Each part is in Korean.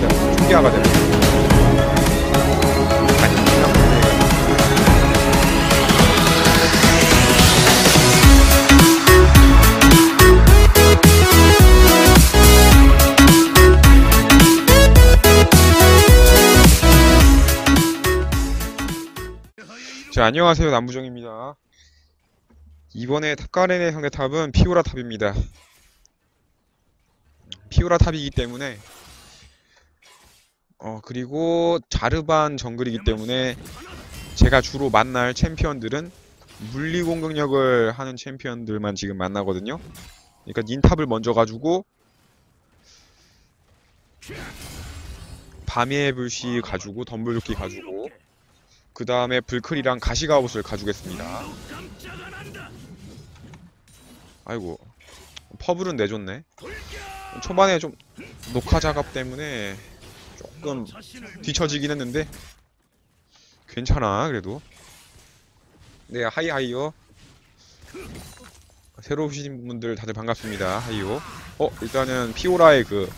돼 아니 그냥 보내가 자 안녕하세요. 남부정입니다. 이번에 탑가렌의 상대탑은 피오라 탑입니다. 피오라 탑이기 때문에 어 그리고 자르반 정글이기 때문에 제가 주로 만날 챔피언들은 물리 공격력을 하는 챔피언들만 지금 만나거든요 그러니까 닌탑을 먼저 가지고 밤의 불씨 가지고 덤블조끼 가지고 그 다음에 불클이랑 가시가옷을 가주겠습니다. 아이고 퍼블은 내줬네. 초반에 좀 녹화 작업 때문에 조금 뒤처지긴 했는데 괜찮아 그래도. 네 하이 하이요. 새로 오신 분들 다들 반갑습니다. 하이요. 어 일단은 피오라의 그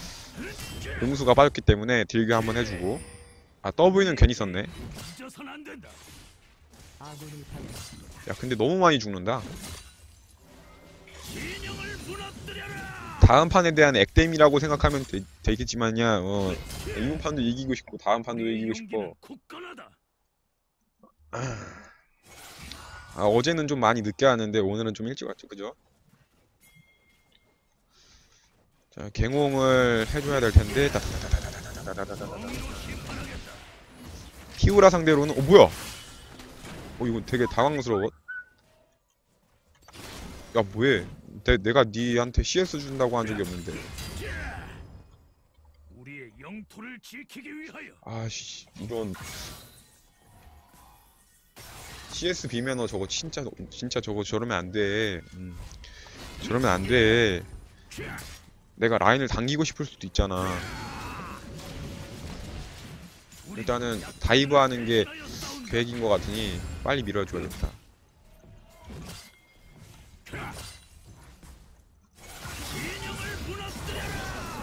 응수가 빠졌기 때문에 딜교 한번 해주고 아 W는 괜히 썼네. 야 근데 너무 많이 죽는다. 다음 판에 대한 액땜이라고 생각하면 되, 겠지만요 어, 이번 판도 이기고 싶고 다음 판도 이기고 싶어. 아, 어제는 좀 많이 늦게 왔는데 오늘은 좀 일찍 왔죠, 그죠? 자, 갱홍을 해줘야 될 텐데. 티우라 상대로는 어 뭐야? 어 이거 되게 당황스러워. 야 뭐해? 내, 내가 니한테 CS 준다고 한 적이 없는데. 우리의 영토를 지키기 위하여. 아씨 이런. CS 비매너 저거 진짜 진짜 저거 저러면 안돼. 음. 저러면 안돼. 내가 라인을 당기고 싶을 수도 있잖아. 일단은 다이브 하는 게 계획인 것 같으니 빨리 밀어줘야겠다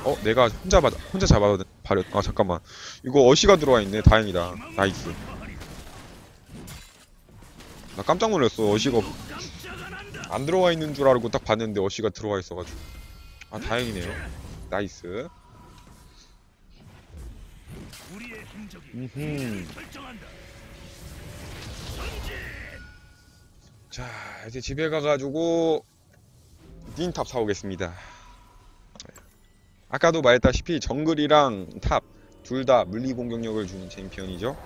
어 내가 혼자 맞아 혼자 잡아 버렸 아 잠깐만. 이거 어시가 들어와 있네. 다행이다. 나이스. 나 깜짝 놀랐어. 어시가 안 들어와 있는 줄 알고 딱 봤는데 어시가 들어와 있어가지고. 아 다행이네요. 나이스. 음흠. 자 이제 집에 가가지고 닌탑 사오겠습니다 아까도 말했다시피 정글이랑 탑 둘 다 물리 공격력을 주는 챔피언이죠.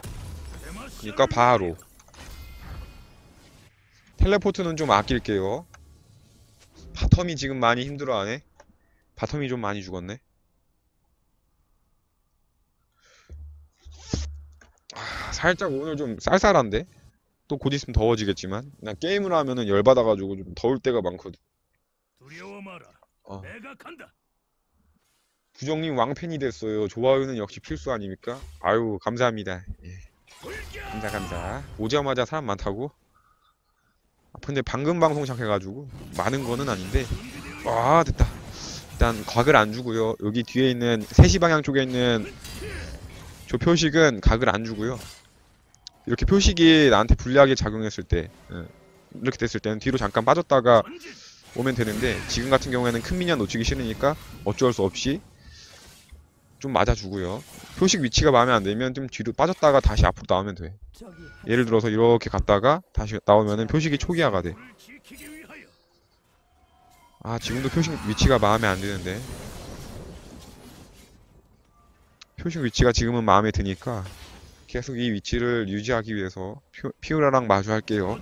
그러니까 바로. 텔레포트는 좀 아낄게요. 바텀이 지금 많이 힘들어하네. 바텀이 좀 많이 죽었네. 아, 살짝 오늘 좀 쌀쌀한데? 또 곧 있으면 더워지겠지만. 나 게임을 하면은 열받아가지고 좀 더울 때가 많거든. 두려워 마라. 어. 내가 간다. 부정님 왕팬이 됐어요. 좋아요는 역시 필수 아닙니까? 아유 감사합니다. 예. 감사 감사. 오자마자 사람 많다고? 아, 근데 방금 방송 시작해가지고 많은 거는 아닌데. 아 됐다. 일단 각을 안 주고요. 여기 뒤에 있는 3시 방향 쪽에 있는 저 표식은 각을 안 주고요. 이렇게 표식이 나한테 불리하게 작용했을 때 예, 이렇게 됐을 때는 뒤로 잠깐 빠졌다가. 오면 되는데 지금 같은 경우에는 큰 미니언 놓치기 싫으니까 어쩔 수 없이 좀 맞아주고요 표식 위치가 마음에 안 들면 좀 뒤로 빠졌다가 다시 앞으로 나오면 돼 예를 들어서 이렇게 갔다가 다시 나오면은 표식이 초기화가 돼. 아 지금도 표식 위치가 마음에 안 드는데. 표식 위치가 지금은 마음에 드니까 계속 이 위치를 유지하기 위해서 피, 피우라랑 마주할게요.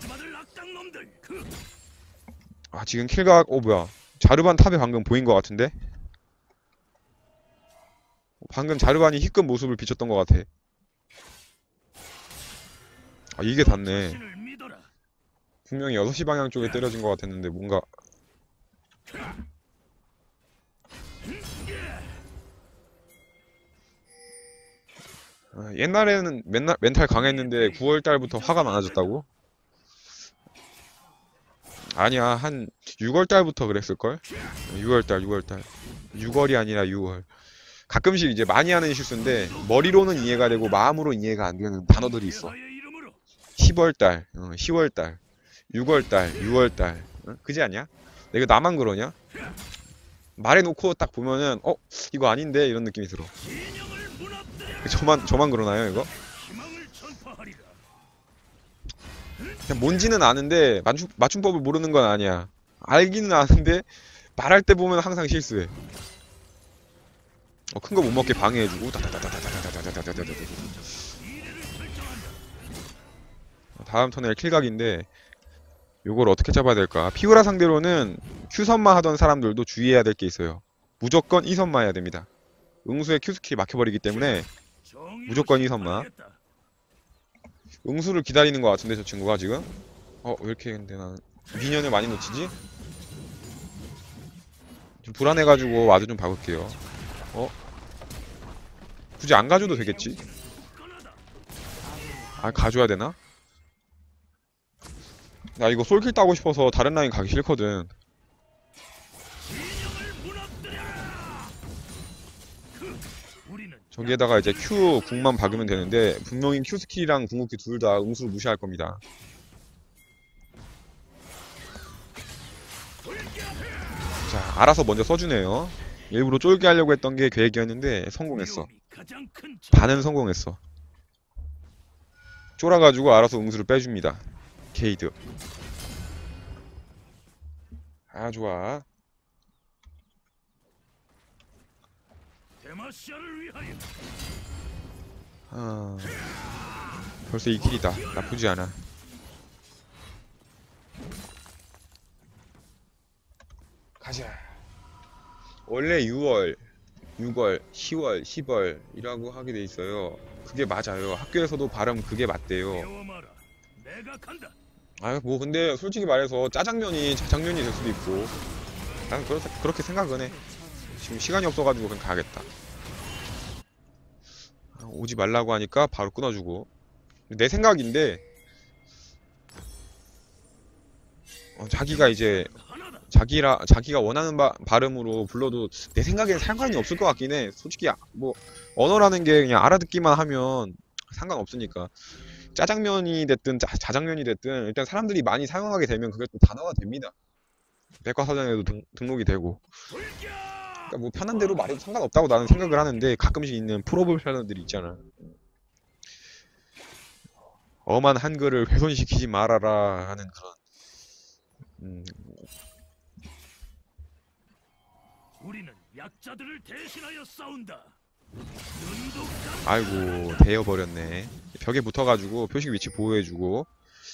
아 지금 킬각 어 뭐야 자르반 탑에 방금 보인 것 같은데? 방금 자르반이 희끗 모습을 비췄던 것 같아. 아 이게 닿네. 분명히 6시 방향 쪽에 때려진 것 같았는데 뭔가 아, 옛날에는 맨날 멘탈 강했는데 9월달부터 화가 많아졌다고? 아니야 한 6월달부터 그랬을걸? 6월달 6월달 6월이 아니라 6월 가끔씩 이제 많이 하는 실수인데 머리로는 이해가 되고 마음으로 이해가 안 되는 단어들이 있어. 여호와의 이름으로 10월달, 어, 10월달, 6월달, 6월달. 어? 그지 않냐? 내가 나만 그러냐? 말해놓고 딱 보면은 어 이거 아닌데 이런 느낌이 들어. 저만 저만 그러나요 이거? 그냥 뭔지는 아는데 맞춤 맞춤법을 모르는 건 아니야. 알기는 아는데 말할 때 보면 항상 실수해. 어, 큰 거 못 먹게 방해해주고 다음 턴에 킬각인데 요걸 어떻게 잡아야 될까? 피우라 상대로는 큐선마 하던 사람들도 주의해야 될 게 있어요. 무조건 이선마 해야 됩니다. 응수의 큐스킬이 막혀버리기 때문에 무조건 이선마. 응수를 기다리는 것 같은데 저 친구가 지금? 어 왜 이렇게 근데 난 미년을 많이 놓치지? 좀 불안해가지고 와드 좀 박을게요. 어? 굳이 안 가줘도 되겠지? 아 가줘야 되나? 나 이거 솔킬 따고 싶어서 다른 라인 가기 싫거든 저기에다가 이제 Q 궁만 박으면 되는데 분명히 Q 스킬이랑 궁극기 둘 다 응수를 무시할 겁니다 자 알아서 먼저 써주네요 일부러 쫄게 하려고 했던 게 계획이었는데 성공했어. 반은 성공했어. 쫄아가지고 알아서 응수를 빼줍니다. 게이드. 아 좋아. 아, 벌써 이 길이다. 나쁘지 않아. 가자. 원래 6월, 6월, 10월, 10월이라고 하게 돼 있어요. 그게 맞아요. 학교에서도 발음 그게 맞대요. 배워마라 내가 간다 아, 뭐 근데 솔직히 말해서 짜장면이 자장면이 될 수도 있고. 난 그렇, 그렇게 생각은 해. 지금 시간이 없어가지고 그냥 가야겠다. 아, 오지 말라고 하니까 바로 끊어주고. 내 생각인데, 어, 자기가 이제 자기라 자기가 원하는 바, 발음으로 불러도 내 생각엔 상관이 없을 것 같긴 해. 솔직히 아- 뭐 언어라는 게 그냥 알아듣기만 하면 상관없으니까. 짜장면이 됐든 짜, 자장면이 됐든 일단 사람들이 많이 사용하게 되면 그게 또 단어가 됩니다. 백과사전에도 등, 등록이 되고. 그러니까 뭐 편한 대로 말해도 상관없다고 나는 생각을 하는데 가끔씩 있는 프로페셔널들이 있잖아. 엄한 한글을 훼손시키지 말아라 하는 그런 음, 우리는 약자들을 대신하여 싸운다. 아이고 데여버렸네. 벽에 붙어가지고 표식 위치 보호해주고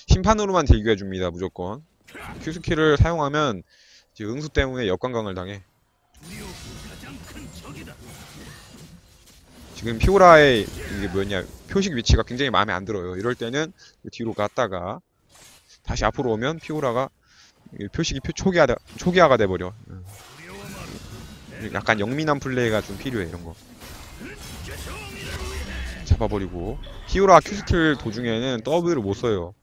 심판으로만 대기해줍니다 무조건. 큐 스킬을 사용하면 이제 응수 때문에 역관광을 당해. 지금 피오라의 이게 뭐였냐 표식 위치가 굉장히 마음에 안 들어요. 이럴 때는 뒤로 갔다가 다시 앞으로 오면 피오라가 이 표식이 표, 초기화가, 돼버려 약간 영민한 플레이가 좀 필요해 이런 거. 잡아버리고. 피오라 큐스킬 도중에는 W를 못 써요.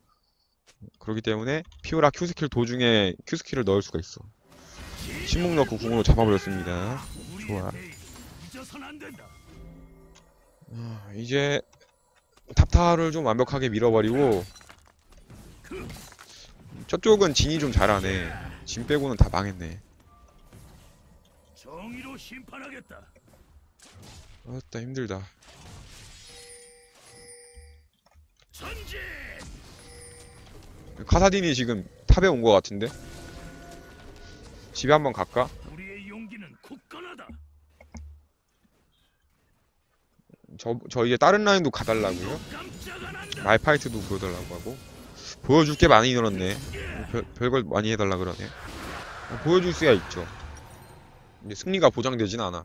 그렇기 때문에 피오라 큐스킬 도중에 큐스킬을 넣을 수가 있어. 침묵 넣고 궁으로 잡아버렸습니다. 좋아. 아, 이제 탑타를 좀 완벽하게 밀어버리고 저쪽은 진이 좀 잘하네. 진 빼고는 다 망했네 정의로 심판하겠다. 아따 힘들다. 전진! 카사딘이 지금 탑에 온 것 같은데? 집에 한번 갈까? 우리의 용기는 굳건하다. 저, 저 이제 다른 라인도 가달라고요? 말파이트도 보여달라고 하고? 보여줄 게 많이 늘었네. 별, 별걸 많이 해달라 그러네. 어, 보여줄 수야 있죠 승리가 보장되진 않아.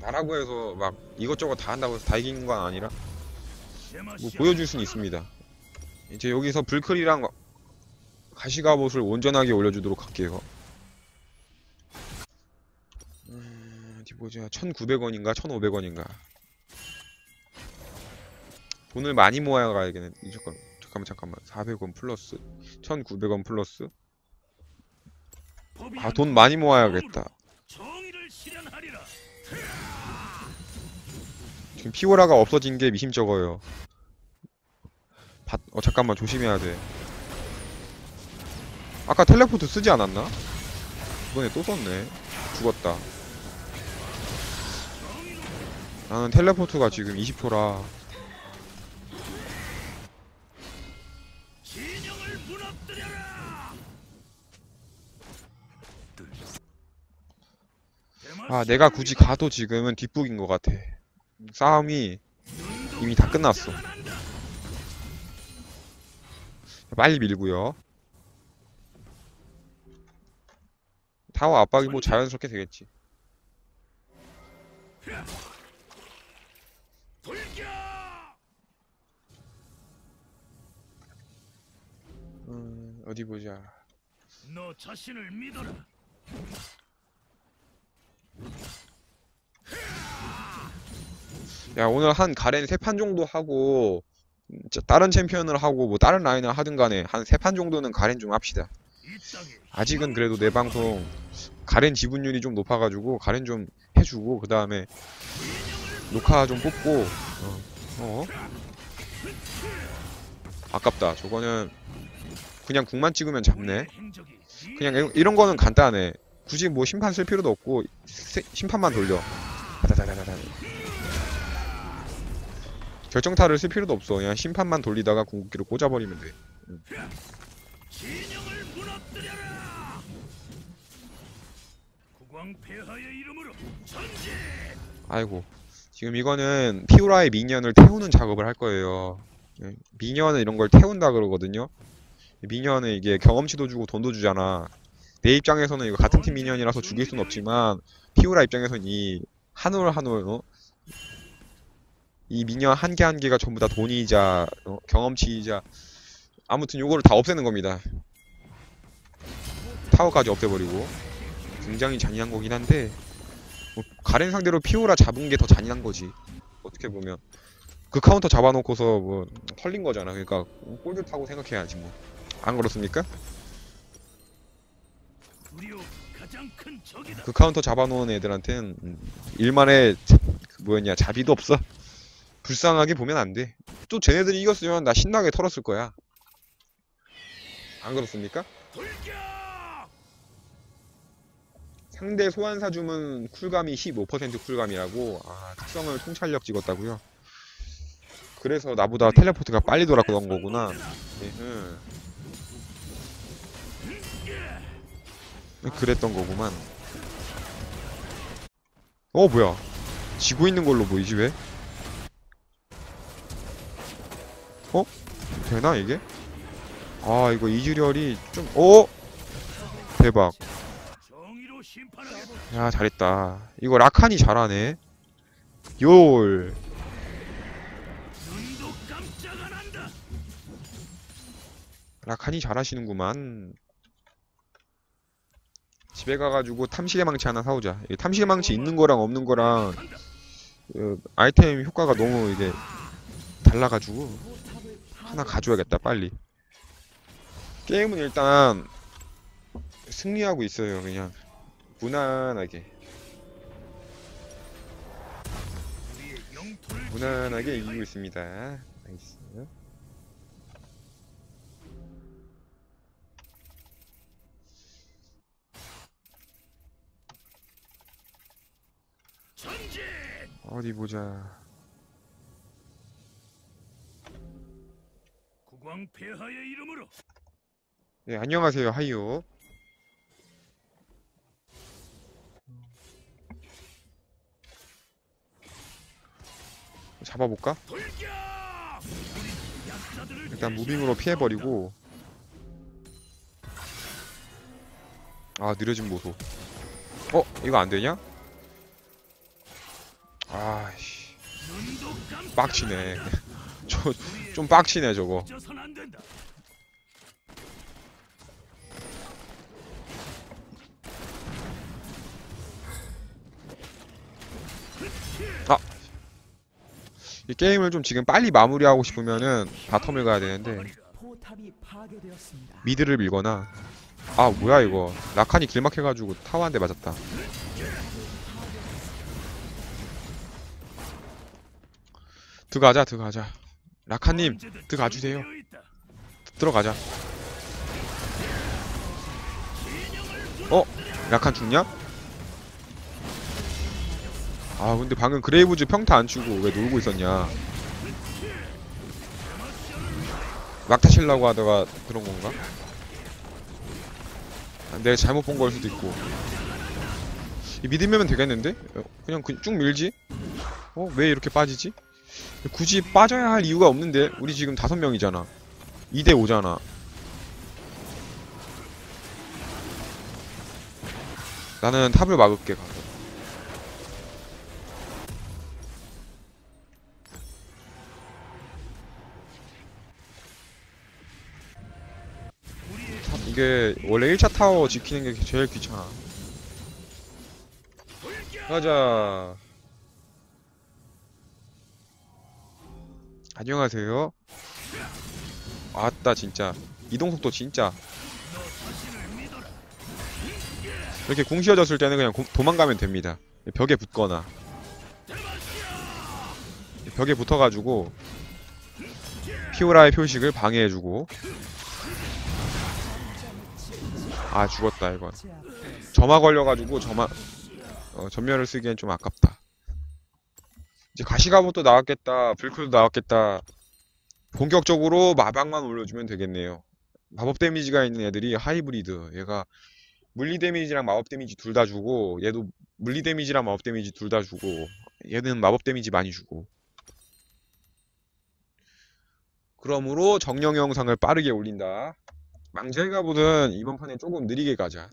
나라고 해서 막 이것저것 다 한다고 해서 다 이기는 건 아니라 뭐 보여줄 수는 있습니다. 이제 여기서 불클이랑 가시갑옷을 온전하게 올려주도록 할게요. 음, 어디 보자. 1900원인가? 1500원인가? 돈을 많이 모아야 가야겠네. 이 잠깐 잠깐만 잠깐만. 400원 플러스 1900원 플러스? 아 돈 많이 모아야겠다 지금 피오라가 없어진 게 미심쩍어요. 바, 어 잠깐만 조심해야 돼. 아까 텔레포트 쓰지 않았나? 이번에 또 썼네. 죽었다. 나는 텔레포트가 지금 20초라. 진영을 무너뜨려라. 아 내가 굳이 가도 지금은 뒷북인 것 같아. 싸움이 이미 다 끝났어. 빨리 밀고요. 타워 압박이 뭐 자연스럽게 되겠지. 음, 어디 보자. 너 자신을 믿어라. 야 오늘 한 가렌 세 판 정도 하고 다른 챔피언을 하고 뭐 다른 라인을 하든 간에 한 세 판 정도는 가렌 좀 합시다. 아직은 그래도 내 방송 가렌 지분율이 좀 높아가지고 가렌 좀 해주고 그 다음에 녹화 좀 뽑고 어, 어? 아깝다 저거는 그냥 국만 찍으면 잡네 그냥 이런- 거는 간단해 굳이 뭐 심판 쓸 필요도 없고 세- 심판만 돌려 다다다다다다. 결정타를 쓸 필요도 없어. 그냥 심판만 돌리다가 궁극기를 꽂아버리면 돼. 진영을 무너뜨려라. 국왕 폐하의 이름으로 전진! 아이고. 지금 이거는 피오라의 미니언을 태우는 작업을 할 거예요. 예, 미니언은 이런 걸 태운다 그러거든요. 미니언은 이게 경험치도 주고 돈도 주잖아. 내 입장에서는 이거 같은 팀 미니언이라서 죽일 순 없지만 피오라 입장에서는 이 한올 한올 어? 이 미니언 한개 한 개가 전부 다 돈이자 어? 경험치이자 아무튼 요거를 다 없애는 겁니다 타워까지 없애버리고 굉장히 잔인한 거긴 한데 뭐 가렌 상대로 피오라 잡은 게 더 잔인한 거지. 어떻게 보면 그 카운터 잡아놓고서 뭐 털린 거잖아. 그러니까 꼴좋다고 생각해야지 뭐. 안 그렇습니까? 그 카운터 잡아놓은 애들한텐 음, 일만의 뭐였냐 자비도 없어. 불쌍하게 보면 안 돼. 또 쟤네들이 이겼으면 나 신나게 털었을 거야. 안 그렇습니까? 상대 소환사 주문 쿨감이 15% 쿨감이라고 아 특성을 통찰력 찍었다고요? 그래서 나보다 텔레포트가 빨리 돌았던 거구나 네, 응. 그랬던 거구만 어 뭐야 지고 있는 걸로 보이지 왜? 어? 되나 이게? 아 이거 이즈리얼이 좀 어? 대박. 야 잘했다 이거 라칸이 잘하네 요올. 라칸이 잘하시는구만 집에 가가지고 탐식의 망치 하나 사오자 탐식의 망치 있는 거랑 없는 거랑. 어, 아이템 효과가 너무 이게 달라가지고 하나 가져야겠다 빨리. 게임은 일단 승리하고 있어요 그냥. 무난하게. 무난하게 이기고 있습니다. 나이스! 어디 보자 국왕 폐하의 이름으로 네 안녕하세요 하이오 잡아볼까? 우리 약자들을 일단 무빙으로 피해버리고 아 느려진 보소 어? 이거 안되냐? 아씨 빡치네. 저 좀 빡치네 저거 잊어선 안 된다. 이 게임을 좀 지금 빨리 마무리하고 싶으면은 바텀을 가야 되는데. 미드를 밀거나 아 뭐야 이거 라칸이 길막해가지고 타워 한 대 맞았다 들어가자 들어가자 언제든 들어가주세요. 들어가자 어? 라칸 죽냐? 아 근데 방금 그레이브즈 평타 안 치고 왜 놀고 있었냐 막타 치려고 하다가 그런 건가? 아, 내가 잘못 본 걸 수도 있고 이 믿으면 되겠는데? 어, 그냥 그- 쭉 밀지? 어? 왜 이렇게 빠지지? 굳이 빠져야 할 이유가 없는데 우리 지금 다섯 명이잖아 2대 5잖아 나는 탑을 막을게 가서 이게 원래 1차 타워 지키는 게 제일 귀찮아. 가자. 안녕하세요. 아따 진짜. 이동속도 진짜. 이렇게 궁 씌워졌을 때는 그냥 고- 도망가면 됩니다. 벽에 붙거나. 벽에 붙어가지고 피오라의 표식을 방해해주고 아 죽었다 이건. 점화 걸려가지고 점화 어, 전멸을 쓰기엔 좀 아깝다. 이제 가시가부도 나왔겠다 불크도 나왔겠다. 본격적으로 마방만 올려주면 되겠네요. 마법 데미지가 있는 애들이 하이브리드. 얘가 물리 데미지랑 마법 데미지 둘 다 주고 얘도 물리 데미지랑 마법 데미지 둘 다 주고 얘는 마법 데미지 많이 주고. 그러므로 정령 영상을 빠르게 올린다 망자의 갑옷은 이번 판에 조금 느리게 가자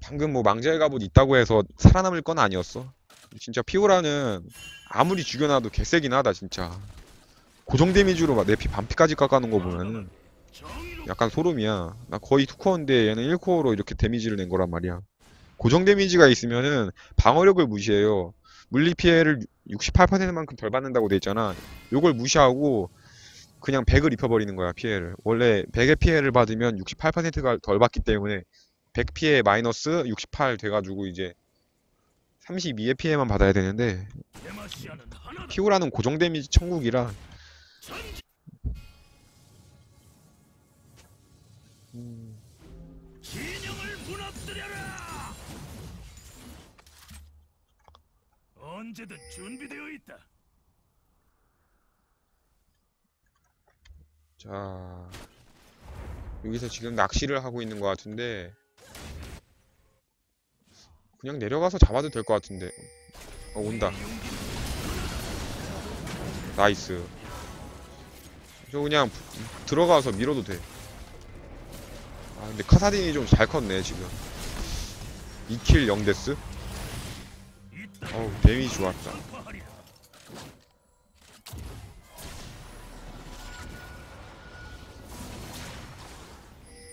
방금 뭐 망자의 갑옷 있다고 해서 살아남을 건 아니었어 진짜 피오라는 아무리 죽여놔도 개세긴 하다 진짜 고정 데미지로 막 내피 반피까지 깎아놓은 거 보면 약간 소름이야. 나 거의 2코어인데 얘는 1코어로 이렇게 데미지를 낸 거란 말이야. 고정 데미지가 있으면은 방어력을 무시해요. 물리 피해를 68%만큼 덜 받는다고 돼 있잖아. 요걸 무시하고 그냥 100을 입혀버리는 거야, 피해를. 원래 100의 피해를 받으면 68%가 덜 받기 때문에 100 피해 마이너스 68 돼가지고 이제 32의 피해만 받아야 되는데. 피오라는 고정 데미지 천국이라. 언제든 준비되어 있다. 자, 여기서 지금 낚시를 하고 있는 것 같은데, 그냥 내려가서 잡아도 될 것 같은데. 어, 온다. 나이스. 저 그냥 부- 들어가서 밀어도 돼. 아, 근데 카사딘이 좀 잘 컸네, 지금. 2킬 0데스? 이따 어우, 데미지 좋았다.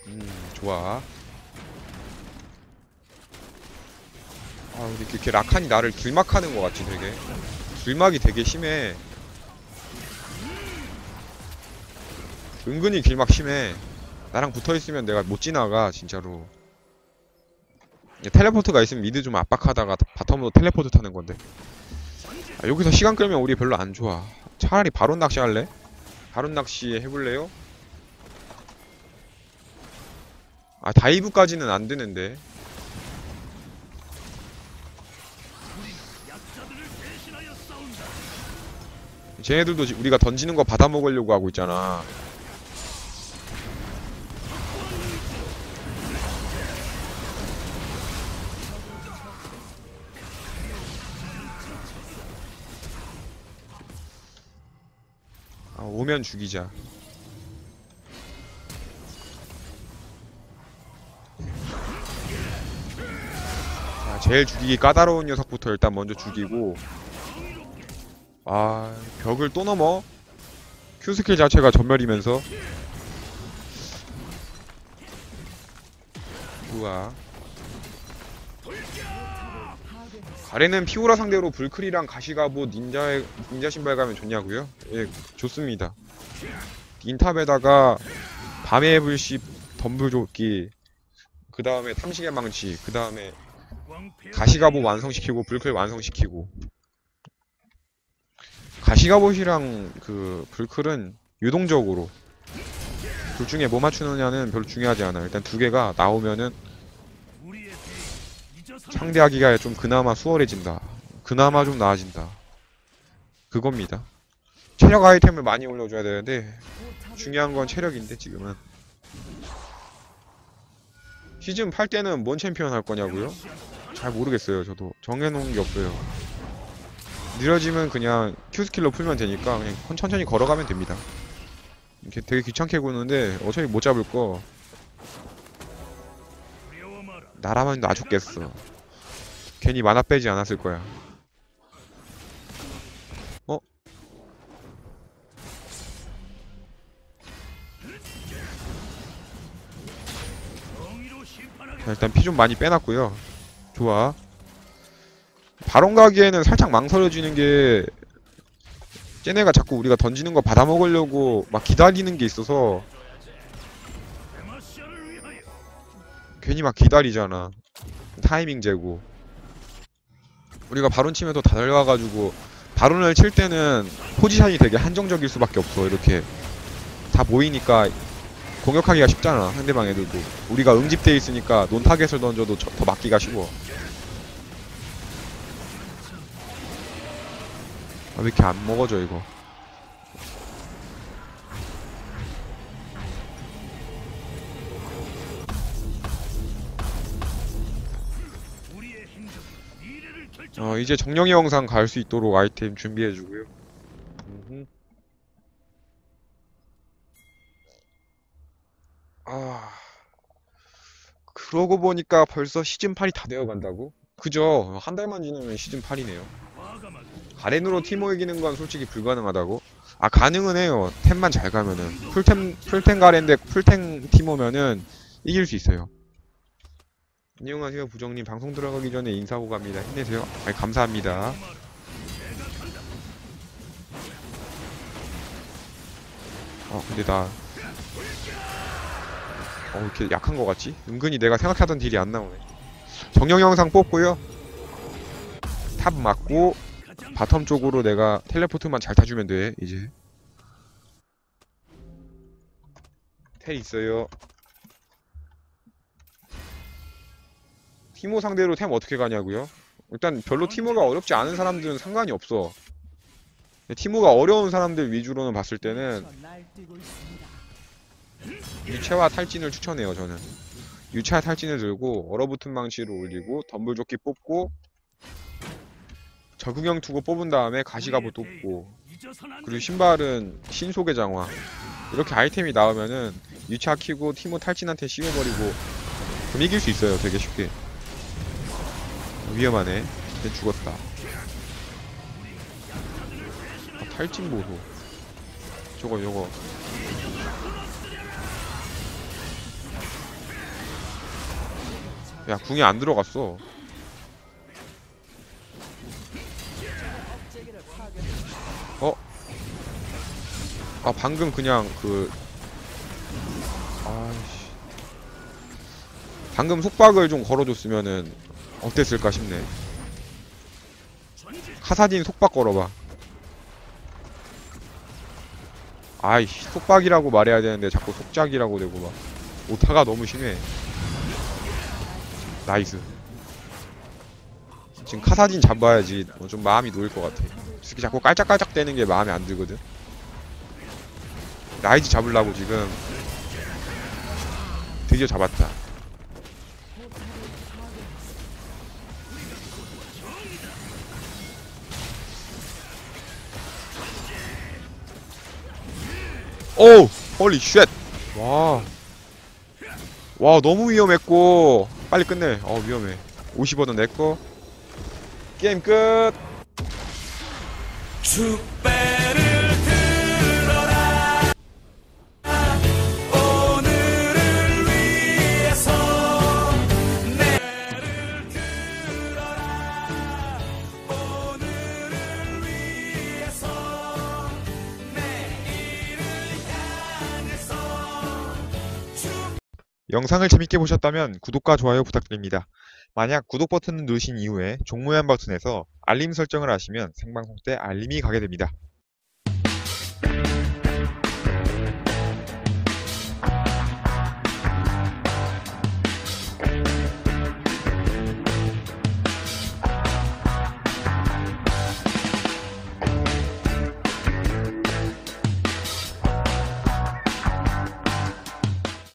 음, 좋아. 아, 근데 이렇게 라칸이 나를 길막하는 것 같지, 되게. 길막이 되게 심해. 은근히 길막 심해. 나랑 붙어 있으면 내가 못 지나가, 진짜로. 텔레포트가 있으면 미드 좀 압박하다가 바텀으로 텔레포트 타는 건데. 아, 여기서 시간 끌면 우리 별로 안 좋아. 차라리 바론 낚시 할래? 바론 낚시 해볼래요? 아 다이브까지는 안 되는데. 쟤네들도 지- 우리가 던지는 거 받아 먹으려고 하고 있잖아 아 오면 죽이자 자, 제일 죽이기 까다로운 녀석부터 일단 먼저 죽이고. 아 벽을 또 넘어? 큐 스킬 자체가 전멸이면서. 우와. 가래는 피오라 상대로 불클이랑 가시가보 닌자의 닌자 신발 가면 좋냐고요? 예 좋습니다. 인탑에다가 밤의 불씨 덤불조끼 그 다음에 탐식의 망치 그 다음에 가시가보 완성시키고 불클 완성시키고 가시가봇이랑 그 불클은 유동적으로 둘 중에 뭐 맞추느냐는 별로 중요하지 않아. 일단 두 개가 나오면은 상대하기가 좀 그나마 수월해진다. 그나마 좀 나아진다. 그겁니다. 체력 아이템을 많이 올려줘야 되는데 중요한 건 체력인데 지금은 시즌 8 때는 뭔 챔피언 할 거냐고요? 잘 모르겠어요. 저도 정해놓은 게 없어요. 느려지면 그냥 Q 스킬로 풀면 되니까 그냥 천천히 걸어가면 됩니다. 이렇게 되게 귀찮게 구는데 어차피 못 잡을 거 두려워 마라. 나라면 놔줬겠어. 괜히 만화 빼지 않았을 거야. 자, 일단 피 좀 많이 빼놨고요. 좋아. 바론 가기에는 살짝 망설여지는 게 쟤네가 자꾸 우리가 던지는 거 받아먹으려고 막 기다리는 게 있어서 괜히 막 기다리잖아. 타이밍 재고. 우리가 바론 치면서 다 달려와가지고 바론을 칠 때는 포지션이 되게 한정적일 수밖에 없어. 이렇게 다 모이니까 공격하기가 쉽잖아. 상대방 애들도. 우리가 응집돼 있으니까 논 타겟을 던져도 저- 더 맞기가 쉬워. 아, 왜 이렇게 안 먹어져 이거? 어, 이제 정령의 영상 갈 수 있도록 아이템 준비해주고요. 아, 그러고 보니까 벌써 시즌 8이 다 되어 간다고? 그죠? 한 달만 지나면 시즌 8이네요. 과감하게 가렌으로 티모 이기는 건 솔직히 불가능하다고? 아, 가능은 해요. 템만 잘 가면은. 풀템, 풀템 가렌데 풀템 티모면은 이길 수 있어요. 안녕하세요, 부정님. 방송 들어가기 전에 인사하고 갑니다. 힘내세요. 아이, 감사합니다. 어, 근데 나. 어, 이렇게 약한 거 같지? 은근히 내가 생각하던 딜이 안 나오네. 정령 영상 뽑고요. 탑 맞고, 바텀 쪽으로 내가 텔레포트만 잘 타주면 돼, 이제. 텔 있어요. 티모 상대로 템 어떻게 가냐고요? 일단 별로 티모가 어렵지 않은 사람들은 상관이 없어. 티모가 어려운 사람들 위주로는 봤을 때는. 유채화 탈진을 추천해요, 저는. 유채화 탈진을 들고 얼어붙은 망치로 올리고 덤불조끼 뽑고 적응형 투고 뽑은 다음에 잊어선 안 그리고. 신발은 신속의 장화. 이렇게 아이템이 나오면은 유차 키고 티모 탈진한테 씌워버리고 그럼 이길 수 있어요 되게 쉽게. 위험하네. 걔 죽었다. 아, 탈진 보소. 저거 저거 야 궁이 안 들어갔어. 파괴. 아 방금 그냥 그 아씨. 방금 속박을 좀 걸어줬으면은 어땠을까 싶네. 카사딘 속박 걸어봐. 아이씨 속박이라고 말해야 되는데 자꾸 속작이라고 되고 막. 오타가 너무 심해 나이스 지금 카사딘 잡아야지 어, 좀 마음이 놓일 것 같아 특히 자꾸 깔짝깔짝 대는 게 마음에 안 들거든 라이즈 잡으려고 지금 드디어 잡았다 오! 홀리 쉣! 와. 와, 너무 위험했고. 빨리 끝내. 어, 위험해. 50원은 내꺼. 게임 끝! 영상을 재밌게 보셨다면 구독과 좋아요 부탁드립니다. 만약 구독 버튼을 누르신 이후에 종모양 버튼에서 알림 설정을 하시면 생방송 때 알림이 가게 됩니다.